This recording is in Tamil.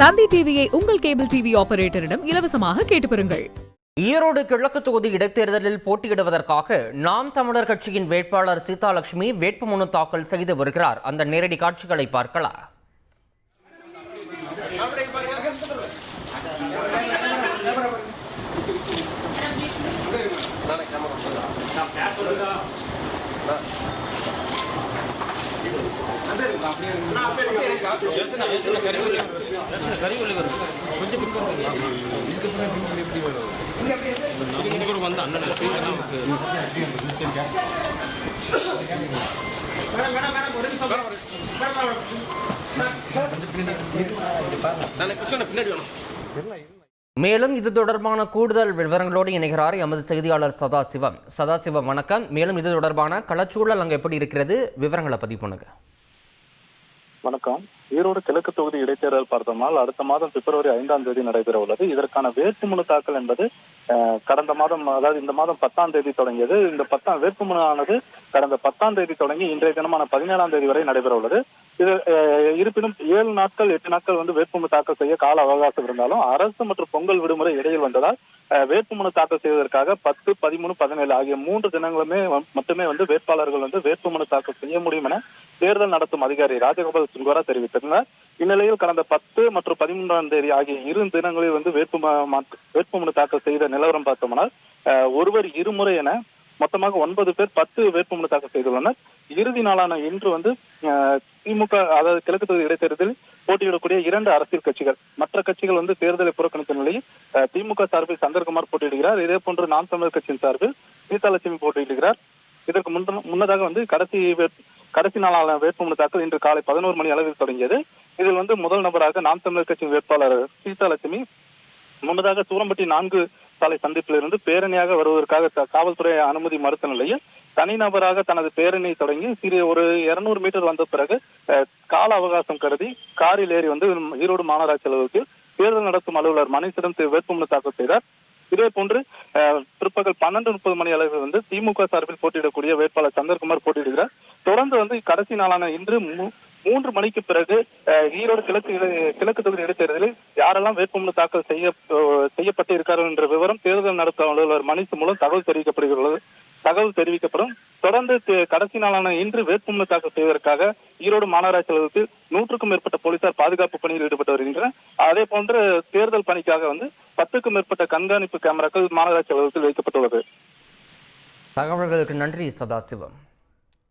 தந்தி டிவியை உங்கள் கேபிள் டிவி ஆபரேட்டரிடம் இலவசமாக கேட்டு பெறுங்கள். ஈரோடு கிழக்கு தொகுதி இடைத்தேர்தலில் போட்டியிடுவதற்காக நாம் தமிழர் கட்சியின் வேட்பாளர் சீதாலட்சுமி வேட்புமனு தாக்கல் செய்து வருகிறார். அந்த நேரடி காட்சிகளை பார்க்கலாம். மேலும் இது தொடர்பான கூடுதல் விவரங்களோடு இணைகிறார் எமது செய்தியாளர் சதாசிவம். சதாசிவம் வணக்கம். மேலும் இது தொடர்பான களச்சூழல் அங்கே எப்படி இருக்கிறது? விவரங்களை பதிவு பண்ணுங்கள் வணக்கம். ஈரோடு கிழக்கு தொகுதி இடைத்தேர்தல் பார்த்தோம்னால் அடுத்த மாதம் பிப்ரவரி ஐந்தாம் தேதி நடைபெற உள்ளது. இதற்கான வேட்புமனு தாக்கல் என்பது கடந்த மாதம் அதாவது இந்த மாதம் பத்தாம் தேதி தொடங்கியது. இந்த பத்தாம் வேட்புமனு ஆனது கடந்த பத்தாம் தேதி தொடங்கி இன்றைய தினமான பதினேழாம் தேதி வரை நடைபெற உள்ளது. இது இருப்பினும் ஏழு நாட்கள் எட்டு நாட்கள் வந்து வேட்புமனு தாக்கல் செய்ய கால அவகாசம் இருந்தாலும் அரசு மற்றும் பொங்கல் விடுமுறை இடையில் வந்ததால் வேட்புமனு தாக்கல் செய்வதற்காக பத்து பதிமூணு பதினேழு ஆகிய மூன்று தினங்களுமே மட்டுமே வந்து வேட்பாளர்கள் வந்து வேட்புமனு தாக்கல் செய்ய முடியும் என தேர்தல் நடத்தும் அதிகாரி ராஜகோபால் சிங்கோரா தெரிவித்திருந்தார். இந்நிலையில் கடந்த பத்து மற்றும் பதிமூன்றாம் தேதி ஆகிய இரு தினங்களில் வந்து வேட்பு வேட்புமனு தாக்கல் செய்த நிலவரம் பார்த்தோம்னால் ஒருவர் இருமுறை என மொத்தமாக ஒன்பது பேர் பத்து வேட்புமனு தாக்கல் செய்துள்ளனர். இறுதி நாளான இன்று வந்து திமுக அதாவது கிழக்கு தொகுதி இடைத்தேர்தலில் போட்டியிடக்கூடிய இரண்டு அரசியல் கட்சிகள். மற்ற கட்சிகள் வந்து தேர்தலை புறக்கணித்த நிலையில் திமுக சார்பில் சந்திரகுமார் போட்டியிடுகிறார். இதே போன்று நாம் தமிழர் கட்சியின் சார்பில் சீதாலட்சுமி போட்டியிடுகிறார். இதற்கு முன்னதாக வந்து கடைசி வேட்- கடைசி நாளான வேட்புமனு தாக்கல் இன்று காலை பதினோரு மணி அளவில் தொடங்கியது. இதில் வந்து முதல் நபராக நாம் தமிழர் கட்சியின் வேட்பாளர் சீதாலட்சுமி முன்னதாக சூரம்பட்டி நான்கு சாலை சந்திப்பிலிருந்து பேரணியாக வருவதற்காக காவல்துறை அனுமதி மறுத்த நிலையில் தனிநபராக தனது பேரணியை தொடங்கி சிறிய ஒரு இருநூறு மீட்டர் வந்த பிறகு கால அவகாசம் கருதி காரில் ஏறி வந்து ஈரோடு மாநகராட்சி அலுவலகத்தில் தேர்தல் நடத்தும் அலுவலர் மணிசிடம் வேட்புமனு தாக்கல் செய்தார். இதே போன்று பிற்பகல் பன்னெண்டு முப்பது மணி அளவில் வந்து திமுக சார்பில் போட்டியிடக்கூடிய வேட்பாளர் சந்திரகுமார் போட்டியிடுகிறார். தொடர்ந்து வந்து கடைசி நாளான இன்று மூன்று மணிக்கு பிறகு ஈரோடு கிழக்கு இடை- கிழக்கு தொகுதி இடைத்தேர்தலில் யாரெல்லாம் வேட்புமனு தாக்கல் செய்ய செய்யப்பட்டு இருக்கிறார்கள் என்ற விவரம் தேர்தல் நடத்தும் அலுவலர் மனித மூலம் தகவல் தெரிவிக்கப்படுகிறது. தகவல் தெரிவிக்கப்படும். தொடர்ந்து கடைசி நாளான இன்று வேட்புமனு தாக்கல் செய்வதற்காக ஈரோடு மாநகராட்சி அலுவலகத்தில் நூற்றுக்கும் மேற்பட்ட போலீசார் பாதுகாப்பு பணியில் ஈடுபட்டு வருகின்றனர். அதே போன்று தேர்தல் பணிக்காக வந்து பத்துக்கும் மேற்பட்ட கண்காணிப்பு கேமராக்கள் மாநகராட்சி அலுவலகத்தில் வைக்கப்பட்டுள்ளது. தகவல்களுக்கு நன்றி சதாசிவம்.